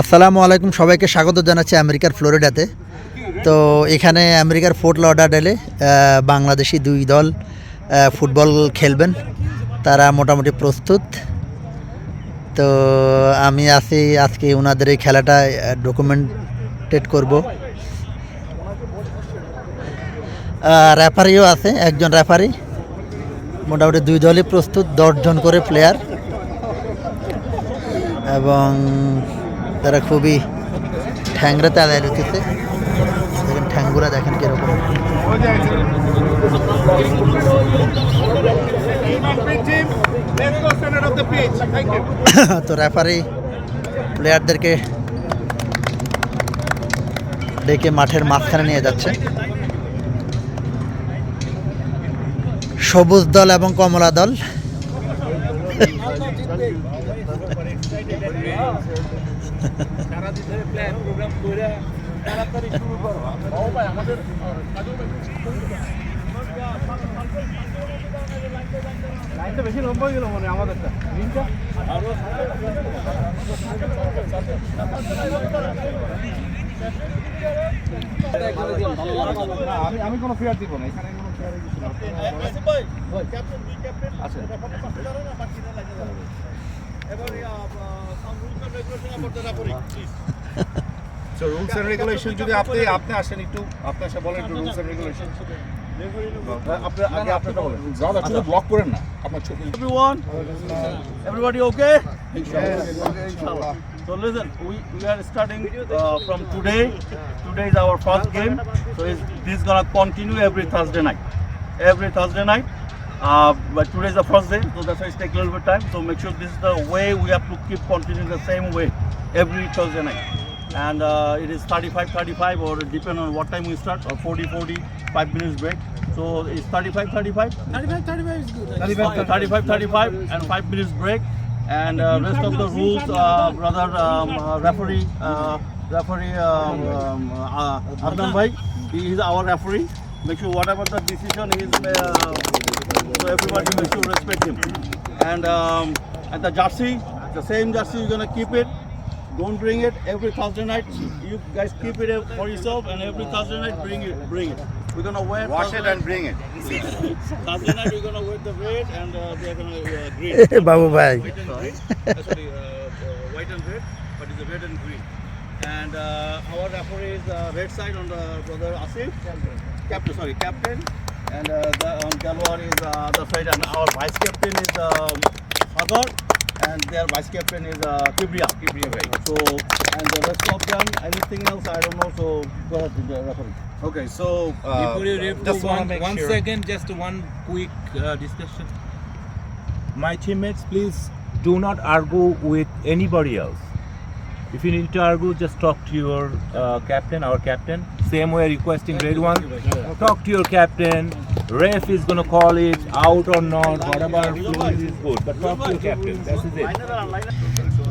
আসসালামু আলাইকুম, সবাইকে স্বাগত জানাচ্ছি আমেরিকার ফ্লোরিডাতে। তো এখানে আমেরিকার ফোর্ট লডারডেলে বাংলাদেশি দুই দল ফুটবল খেলবেন। তারা মোটামুটি প্রস্তুত। তো আমি আছি আজকে ওনাদের এই খেলাটা ডকুমেন্টেড করব। রেফারিও আছে, একজন রেফারি মোটামুটি দুই দলই প্রস্তুত, দশজন করে প্লেয়ার এবং তারা খুবই ঠ্যাংরাতে আদায় রেখেছে দেখেন ঠ্যাংগুলা দেখেন কীরকম. তো রেফারি প্লেয়ারদেরকে ডেকে মাঠের মাঝখানে নিয়ে যাচ্ছে। সবুজ দল এবং কমলা দল। লাইনটা বেশি লম্বা হয়ে গেল মনে আমাদেরটা আমি আমি কোনো ফেয়ার দিব না এখানে আচ্ছা। So rules and regulation যদি আপনি আপনি আসেন একটু আপনি এসে বলেন একটু rules and regulation আপনি আগে আপনারটা বলেন দাদা শুধু ব্লক করেন না আপনার ছবি everyone? Everybody okay? Inshallah. So listen, we, we are starting uh, from today. Today is our first game. So this is gonna continue every Thursday night. Every Thursday night. Uh, but today is the first day, so that's why it's taking a little bit time. So make sure this is the way we have to keep continuing the same way every Thursday night. And uh, it is 35 35 or depend on what time we start, or 40 40, 5 minutes break. So it's 35 35. 35 35 is good 35, 35, 35, and five minutes break. And uh, rest of the rules, uh, brother um, uh, referee, uh, referee um, um, uh, Adnan Bhai, he is our referee. Make sure whatever the decision is, uh, so everybody you should respect him. And um, and the jersey, the same jersey, you're gonna keep it. Don't bring it every Thursday night. You guys keep it for yourself, and every Thursday night bring it. Bring it. We're gonna wear. Wash Thursday it and bring it. Thursday night we're gonna wear the red and uh, they're gonna uh, green. Babu bhai. White and green. Uh, sorry, uh, uh, white and red, but it's a red and green. And uh, our referee is uh, red side on the brother Asif. Captain. Captain, sorry, captain. And uh, the on Galwar is uh, other side, and our vice captain is um, Sagar, and their vice captain is uh, Kibria. Kibria, right. So, and the rest of them, anything else, I don't know. So, go ahead, the referee. okay so uh, Before you leave, just wanna one, make one sure second, just one quick uh, discussion. My teammates, please do not argue with anybody else. If you need to argue, just talk to your uh, captain, our captain. Same way requesting grade one. Talk to your captain. Ref is gonna call it out or not, whatever is good. But talk to your captain. That is it.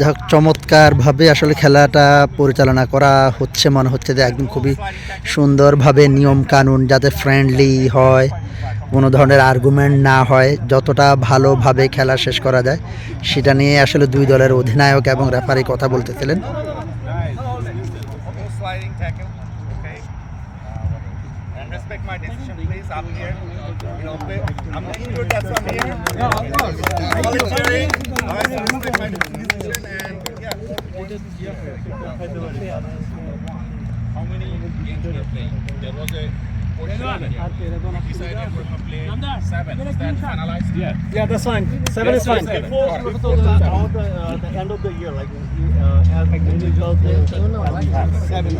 যাক, চমৎকারভাবে আসলে খেলাটা পরিচালনা করা হচ্ছে, মনে হচ্ছে যে একদম খুবই সুন্দরভাবে নিয়ম কানুন যাতে ফ্রেন্ডলি হয়, কোনো ধরনের আর্গুমেন্ট না হয়, যতটা ভালোভাবে খেলা শেষ করা যায়, সেটা নিয়ে আসলে দুই দলের অধিনায়ক এবং রেফারি কথা বলতেছিলেন। Decision I'm here. You know play, I'm the injured that's why I'm here. Yeah of course. Volunteering alright so respect my decision and yeah. How many games we're playing? There was a seven is that finalized yeah Yeah, that's fine. Seven is fine. So the, the end of the year, like.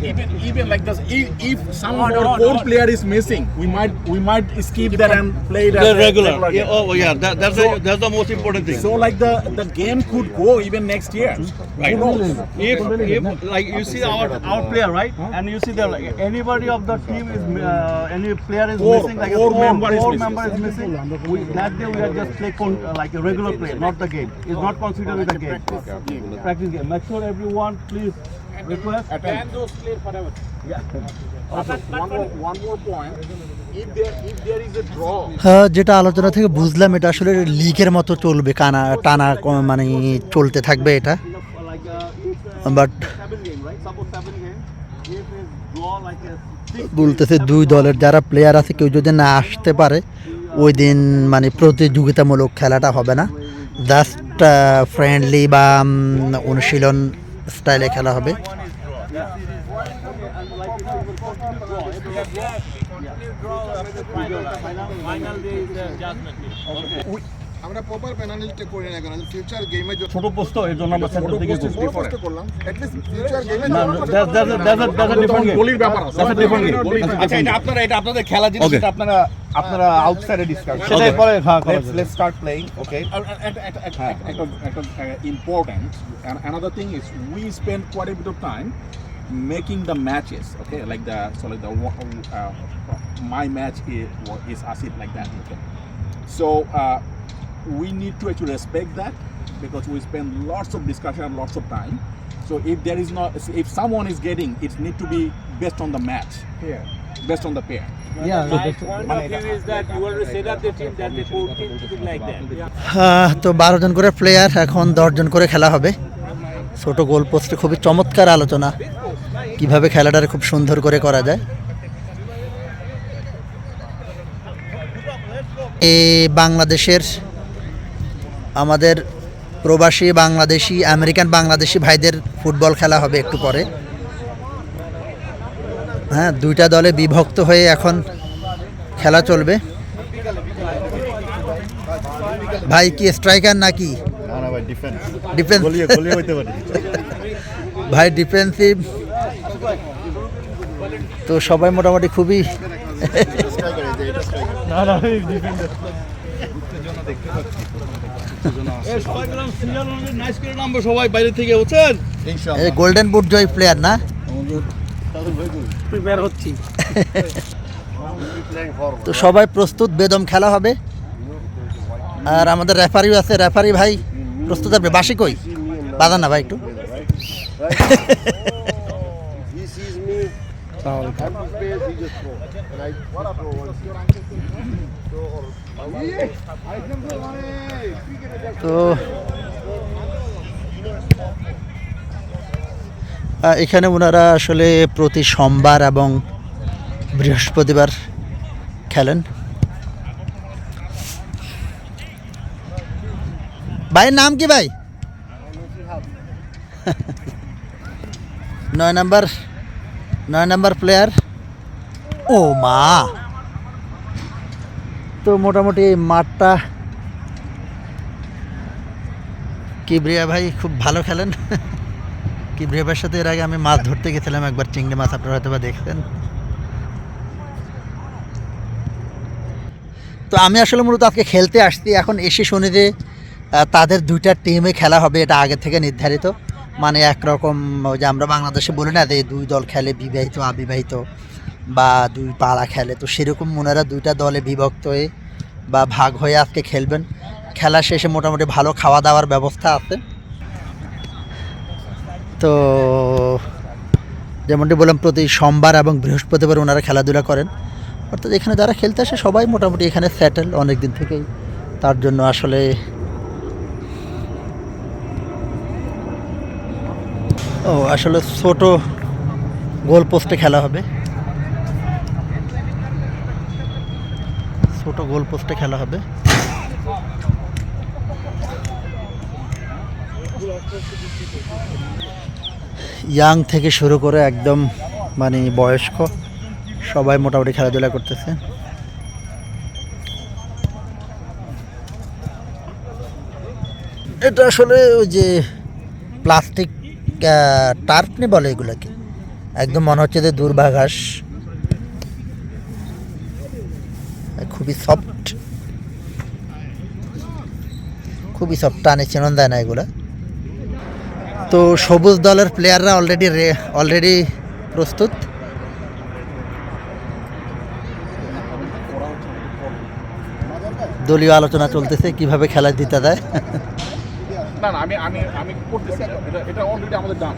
Even even like this, if, if some of our core player is missing, we might we might skip that and play as The regular. Yeah, oh yeah, that, that's the, that's the most important thing. So like the the game could go even next year. right. Who knows? If, if like you see our our player right, and you see that like anybody of the team is uh, any player is Core- missing, like core a core member is core missing. is missing. We, that day we are just play con- uh, like a regular play, not the game. It's not considered with the game. Practice game. Make sure everyone please request. Attend. those players forever. Yeah. Also, one more one more point. if there if there is a draw, হ্যাঁ, যেটা আলোচনা থেকে বুঝলাম এটা আসলে লিগের মতো চলবে কানা টানা মানে চলতে থাকবে এটা uh, uh, but seven game, right? Suppose seven game. If it's draw like a six বলতেছে দুই দলের যারা প্লেয়ার আছে, কেউ যদি না আসতে পারে ওই দিন মানে প্রতিযোগিতামূলক খেলাটা হবে না। জাস্ট ফ্রেন্ডলি বা অনুশীলন স্টাইলে খেলা হবে। আমরা প্রপার পেনাল্টি করে না কেন? ফিউচার গেমে ছোট পোস্ট এর জন্য আমরা সেন্টার থেকে করছি ডিফারেন্ট করলাম। এট লিস্ট ফিউচার গেমে না ডিফারেন্ট গেম গোলির ব্যাপার আছে। দ্যাটস ডিফারেন্ট আচ্ছা এটা আপনারা এটা আপনাদের খেলা জিনিস এটা আপনারা আপনারা আউটসাইডে ডিসকাস সেটাই পরে হ্যাঁ let's let's start playing okay important. And another thing is we spend quite a bit of time making the matches. Okay, like the so like the one- uh, my match is, is Asid like that. Okay, so uh, we need to actually respect that because we spend lots of discussion and lots of time. So if there is not, if someone is getting, it need to be based on the match, Yeah. based on the pair. My point of view is that you want to set up the team that the core team should be like that. তো বারো জন করে player এখন দশজন করে খেলা হবে ছোট গোল পোস্টে খুবই চমৎকার আলোচনা কীভাবে খেলাটারে খুব সুন্দর করে করা যায় এ বাংলাদেশের আমাদের প্রবাসী বাংলাদেশি আমেরিকান বাংলাদেশি ভাইদের ফুটবল খেলা হবে একটু পরে। হ্যাঁ দুইটা দলে বিভক্ত হয়ে এখন খেলা চলবে। ভাই কি স্ট্রাইকার নাকি? ডিফেন্স ভাই ডিফেন্সিভ তো সবাই মোটামুটি খুবই না না ডিফেন্ডার সবাই গেলাম সিরিয়াল নাইস করে নামবো সবাই বাইরে থেকে বুঝছেন? গোল্ডেন বুট জয় প্লেয়ার না? প্রিপেয়ার হচ্ছি। তো সবাই প্রস্তুত বেদম খেলা হবে। আর আমাদের রেফারিও আছে। রেফারি ভাই প্রস্তুত হবে বাসি কই? বাধা না ভাই একটু। তো এখানে ওনারা আসলে প্রতি সোমবার এবং বৃহস্পতিবার খেলেন। ভাইয়ের নাম কি ভাই? নয় নাম্বার। নয় নাম্বার প্লেয়ার ও মা। তো মোটামুটি এই মাঠটা কিবরিয়া ভাই খুব ভালো খেলেন। কিবরিয়া ভাইয়ের সাথে এর আগে আমি মাছ ধরতে গেছিলাম, একবার চিংড়ি মাছ আপনারা হয়তো বা দেখছেন। তো আমি আসলে মূলত আজকে খেলতে আসছি, এখন এসে শুনি যে তাদের দুইটা টিমে খেলা হবে, এটা আগে থেকে নির্ধারিত। মানে একরকম যে আমরা বাংলাদেশে বলি না যে দুই দল খেলে বিবাহিত অবিবাহিত বা দুই পাড়া খেলে, তো সেরকম ওনারা দুইটা দলে বিভক্ত হয়ে বা ভাগ হয়ে আজকে খেলবেন। খেলা শেষে মোটামুটি ভালো খাওয়া দাওয়ার ব্যবস্থা আছে। তো যেমনটি বললাম, প্রতি সোমবার এবং বৃহস্পতিবার ওনারা খেলাধুলা করেন। অর্থাৎ এখানে যারা খেলতে আসে, সবাই মোটামুটি এখানে সেটেল অনেক দিন থেকেই। তার জন্য আসলে ও, আসলে ছোট গোল পোস্টে খেলা হবে। ছোট গোল পোস্টে খেলা হবে। ইয়াং থেকে শুরু করে একদম মানে বয়স্ক, সবাই মোটামুটি খেলাধুলা করতেছে। এটা আসলে ওই যে প্লাস্টিক টার্ফ নি বলে এগুলোকে? একদম মনে হচ্ছে যে দুর্বাঘাস খুবই সফট খুবই সফট টানে চেনন দেয় না এগুলো। তো সবুজ দলের প্লেয়াররা অলরেডি অলরেডি প্রস্তুত। দলীয় আলোচনা চলতেছে, কীভাবে খেলা দিতে দেয় না না আমি আমি আমি করতেছি। এটা এটা অলরেডি আমাদের ডান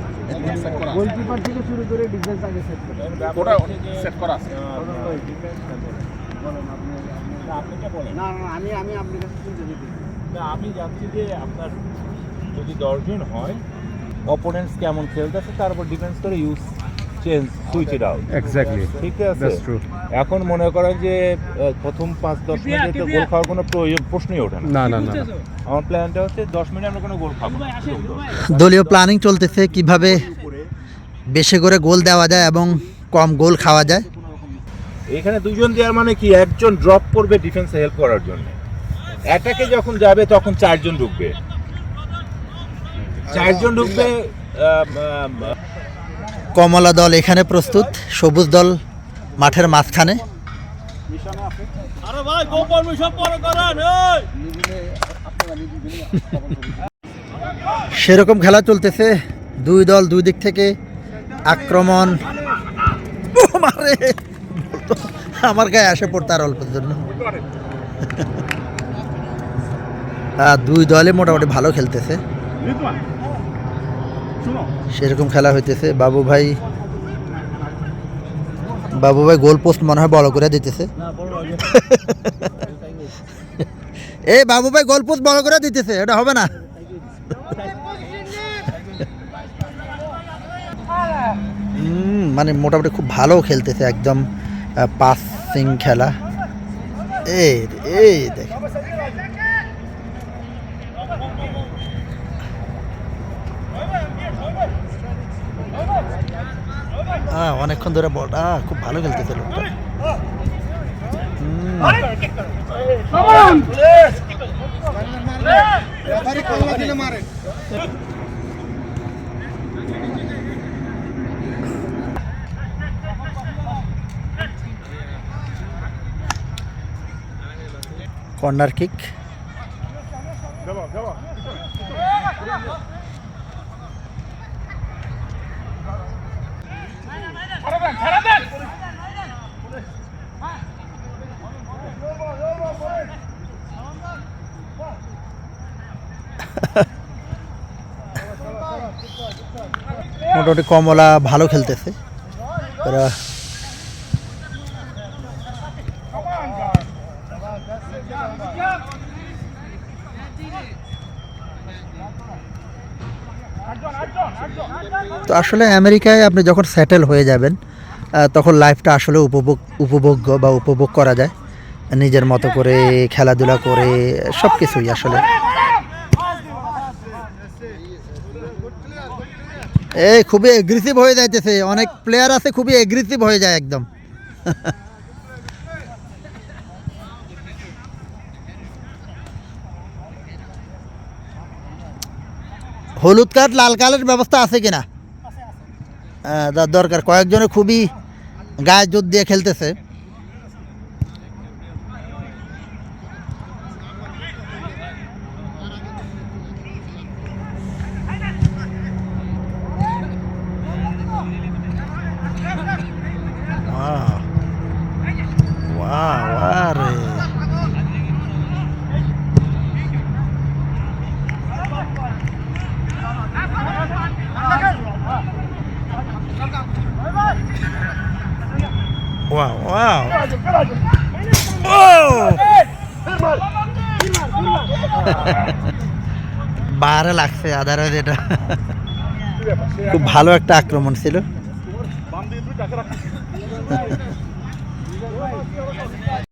সেট করা আছে। গোলকিপার থেকে শুরু করে ডিফেন্স আগে সেট করে। ওটা সেট করা আছে। আপনিটা বলেন না না আমি আমি আপনার কাছে শুনতে দিতে না আমি জানছি যে আপনার যদি দশজন হয় অপোনেন্টস কেমন খেলতেছে তার উপর ডিপেন্ডস করে use change switch it out Exactly. ঠিক আছে. এখন মনে করেন যে প্রথম পাঁচ দশ মিনিটে গোল খাওয়ার কোনো প্রয়োজন প্রশ্নই ওঠে না। না না আমার প্ল্যানটা হচ্ছে দশ মিনিটে আমরা কোনো গোল খাব না। দলীয় প্ল্যানিং চলতেছে কীভাবে বেশি করে গোল দেওয়া যায় এবং কম গোল খাওয়া যায়। এখানে দুজন দেওয়ার মানে কি? একজন ড্রপ করবে ডিফেন্সে হেল্প করার জন্য। অ্যাটাকে যখন যাবে তখন চারজন ঢুকবে। চারজন ঢুকবে কমলা দল এখানে প্রস্তুত সবুজ দল মাঠের মাঝখানে। সেরকম খেলা চলতেছে দুই দল দুই দিক থেকে আক্রমণ। আমার গায়ে আসে পড়তে আর অল্পের জন্য। হ্যাঁ, দুই দলে মোটামুটি ভালো খেলতেছে। সেরকম খেলা হইতেছে। বাবু ভাই বাবু ভাই গোল পোস্ট মনে হয় বড় করে দিতেছে। এই বাবু ভাই গোল পোস্ট বড় করে দিতেছে এটা হবে না। মানে মোটামুটি খুব ভালো খেলতেছে একদম পাসিং খেলা। এই এই দেখ হ্যাঁ অনেকক্ষণ ধরে বলটা খুব ভালো দিলে মারে কর্নার কিক। মোটামুটি কমলা ভালো খেলতেছে। তো আসলে আমেরিকায় আপনি যখন সেটেল হয়ে যাবেন তখন লাইফটা আসলে উপভোগ উপভোগ্য বা উপভোগ করা যায়। নিজের মতো করে খেলাধুলা করে সব কিছুই আসলে এই খুবই এগ্রেসিভ হয়ে যাইতেছে। অনেক প্লেয়ার আছে, খুবই এগ্রেসিভ হয়ে যায় একদম। হলুদ কার্ড, লাল কার্ডের ব্যবস্থা আছে কিনা? দরকার। কয়েকজনে খুবই গায়ে জোর দিয়ে খেলতেছে। বারে লাগছে আধারে যেটা। খুব ভালো একটা আক্রমণ ছিল।